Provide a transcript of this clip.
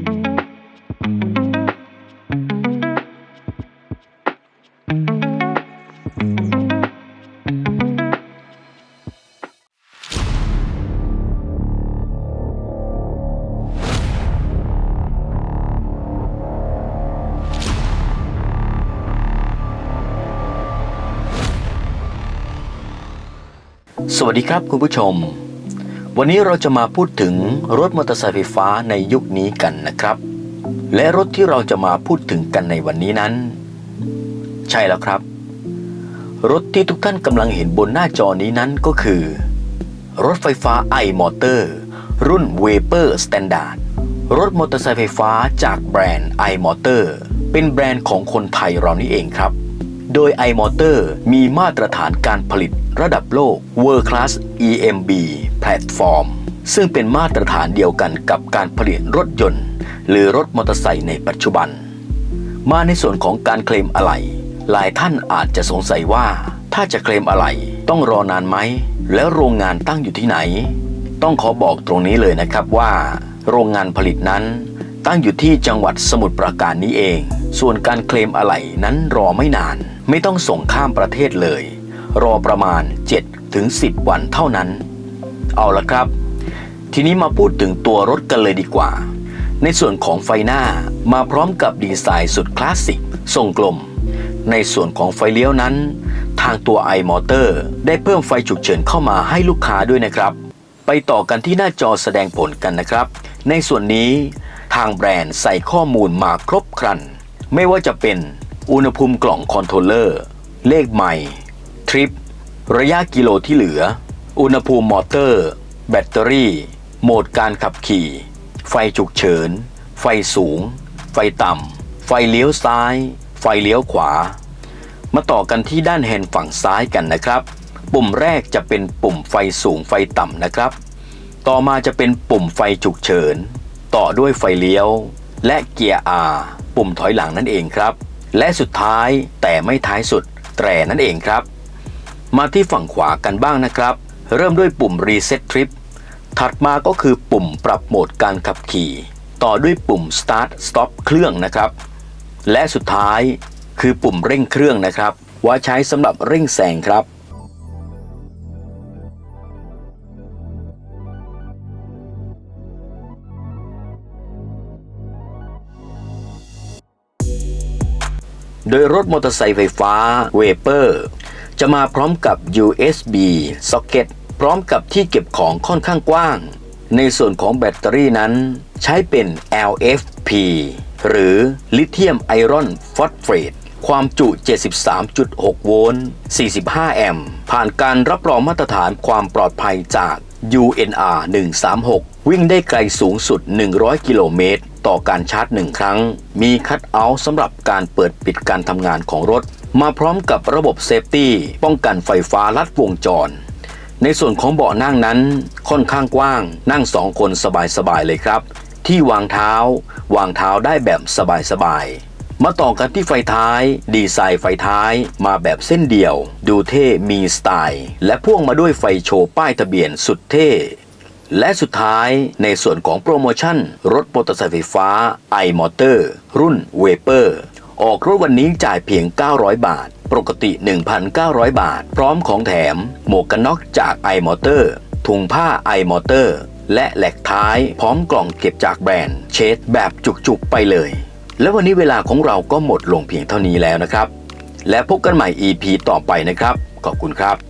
สวัสดีครับคุณผู้ชม วันนี้เราจะมาพูดถึงรถมอเตอร์ไซค์ไฟฟ้าในยุคนี้กันนะครับ และรถที่เราจะมาพูดถึงกันในวันนี้นั้น ใช่แล้วครับ รถที่ทุกท่านกำลังเห็นบนหน้าจอนี้นั้นก็คือ รถไฟฟ้า i-Motor รุ่น Vapor Standard รถมอเตอร์ไซค์ไฟฟ้าจากแบรนด์ i-Motor เป็นแบรนด์ของคนไทยเรานี่เองครับ โดย iMotor มีมาตรฐานการผลิตระดับโลก World Class EMB Platform ซึ่งเป็นมาตรฐานเดียวกันกับการผลิตรถยนต์ หรือรถมอเตอร์ไซค์ในปัจจุบัน มาในส่วนของการเคลมอะไหล่หลายท่านอาจจะสงสัยว่า ถ้าจะเคลมอะไหล่ต้องรอนานไหม แล้วโรงงานตั้งอยู่ที่ไหน ต้องขอบอกตรงนี้เลยนะครับว่า โรงงานผลิตนั้น ตั้งอยู่ที่จังหวัดสมุทรปราการนี้เอง ส่วนการเคลมอะไหล่นั้นรอไม่นาน ไม่ต้องส่งข้ามประเทศเลย รอประมาณ 7 ถึง 10 วันเท่านั้น เอาละครับ ทีนี้มาพูดถึงตัวรถกันเลยดีกว่า ในส่วนของไฟหน้ามาพร้อมกับดีไซน์สุดคลาสสิกทรงกลม ในส่วนของไฟเลี้ยวนั้น ทางตัว iMotor ได้เพิ่มไฟฉุกเฉินเข้ามาให้ลูกค้าด้วยนะครับ ไปต่อกันที่หน้าจอแสดงผลกันนะครับ ในส่วนนี้ทางแบรนด์ใส่ข้อมูลมาครบครัน ไม่ว่าจะเป็นอุณหภูมิกล่องคอนโทรลเลอร์ เลขใหม่ ทริป ระยะกิโลที่เหลือ อุณหภูมิมอเตอร์ แบตเตอรี่ โหมดการขับขี่ ไฟฉุกเฉิน ไฟสูง ไฟต่ำ ไฟเลี้ยวซ้าย ไฟเลี้ยวขวา มาต่อกันที่ด้านแฮนด์ฝั่งซ้ายกันนะครับ ปุ่มแรกจะเป็นปุ่มไฟสูงไฟต่ำนะครับ ต่อมาจะเป็นปุ่มไฟฉุกเฉิน ต่อด้วยไฟเลี้ยว และเกียร์ R ปุ่มถอยหลังนั่นเองครับ และสุดท้ายแต่ไม่ท้ายสุด แตรนั่นเองครับ มาที่ฝั่งขวากันบ้างนะครับ เริ่มด้วยปุ่ม Reset Trip ถัดมาก็คือปุ่มปรับโหมดการขับขี่ ต่อด้วยปุ่ม Start Stop เครื่องนะครับ และสุดท้ายคือปุ่มเร่งเครื่องนะครับ ว่าใช้สำหรับเร่งแซงครับ โดยรถมอเตอร์ไซค์ไฟฟ้า Vapor จะมาพร้อมกับ USB socket พร้อมกับที่เก็บของค่อนข้างกว้าง ในส่วนของแบตเตอรี่นั้น ใช้เป็น LFP หรือลิเธียมไอรอนฟอสเฟตความจุ 73.6 โวลต์ 45 แอมป์ ผ่านการรับรองมาตรฐานความปลอดภัยจาก UNR 136 วิ่งได้ไกลสูงสุด 100 กิโลเมตร ต่อการชาร์จหนึ่งครั้ง มีคัตเอาท์สำหรับการเปิดปิดการทำงานของรถ มาพร้อมกับระบบเซฟตี้ป้องกันไฟฟ้าลัดวงจร ในส่วนของเบาะนั่งนั้น ค่อนข้างกว้าง นั่งสองคนสบายๆเลยครับ ที่วางเท้า วางเท้าได้แบบสบายๆมาต่อกันที่ไฟท้าย ดีไซน์ไฟท้ายมาแบบเส้นเดียว ดูเท่มีสไตล์ และพ่วงมาด้วยไฟโชว์ป้ายทะเบียนสุดเท่ และสุดท้ายในส่วนของโปรโมชั่น รถมอเตอร์ไซค์ไฟฟ้า iMotor รุ่น Vapor ออกรถวันนี้จ่ายเพียง 900 บาท ปกติ 1,900 บาท พร้อมของแถม หมวกกันน็อกจาก iMotor ถุงผ้า iMotor และแหลกท้ายพร้อมกล่องเก็บจากแบรนด์ เชดแบบจุกๆไปเลย และวันนี้เวลาของเราก็หมดลงเพียงเท่านี้แล้วนะครับ และพบกันใหม่ EP ต่อไปนะครับ ขอบคุณครับ